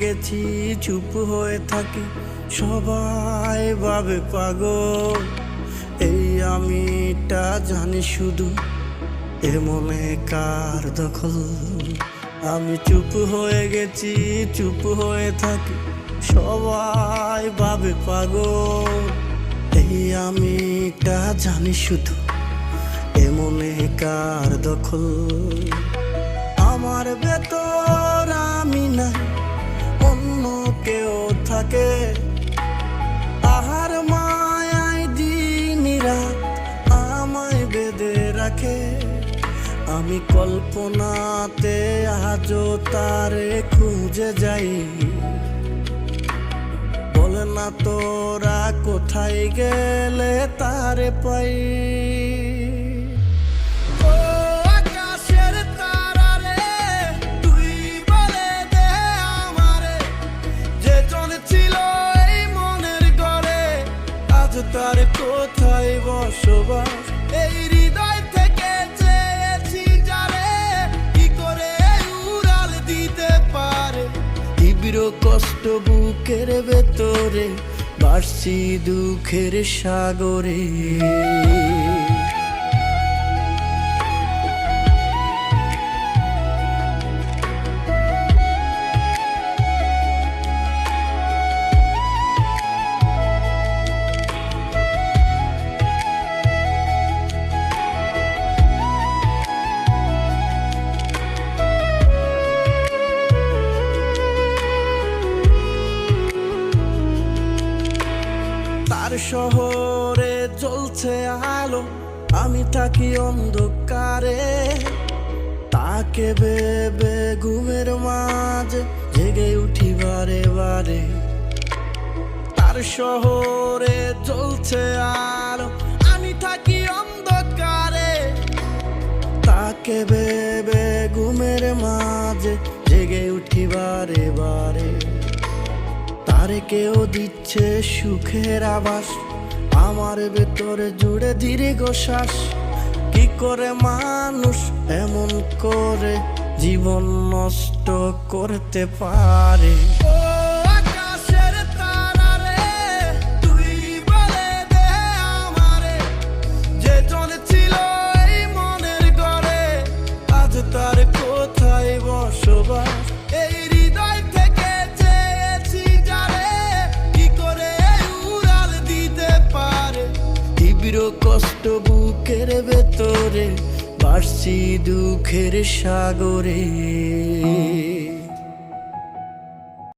গেছি, চুপ হয়ে থাকি। সবাই ভাবে পাগল। এই আমিটা জানি শুধু এ মনে কার দখল। আমি চুপ হয়ে গেছি, চুপ হয়ে থাকি। সবাই ভাবে পাগল। এই আমিটা জানি শুধু এ মনে কার দখল। আমার ভেতর নাই অন্য কেউ থাকে। আহার মায়াই দিন আমায় বেঁধে রাখে। আমি কল্পনাতে আজও তারে খুঁজে যাই। বলে না তোরা কোথায় গেলে তারে পাই? তার কোথায় বসবাস? এই হৃদয় থেকে চেয়েছি যারে, কি করে উড়াল দিতে পারে? তীব্র কষ্ট বুকের ভেতরে, বাড়ছি দুঃখের সাগরে। তার শহরে জ্বলছে আলো, আমি থাকি অন্ধকারে। তাকে ভেবে ঘুমের মাঝে জেগে উঠি বারে বারে। তার শহরে জ্বলছে আলো, আমি থাকি অন্ধকারে। তাকে ভেবে ঘুমের মাঝে জেগে উঠি বারে বারে। তারে কেউ দিচ্ছে সুখের আবাস আমার ভেতরে জুড়ে ধীরে শ্বাস কি করে মানুষ এমন করে জীবন নষ্ট করতে পারে? তীব্র কষ্ট বুকের ভেতরে বাড়ছি দুঃখের সাগরে।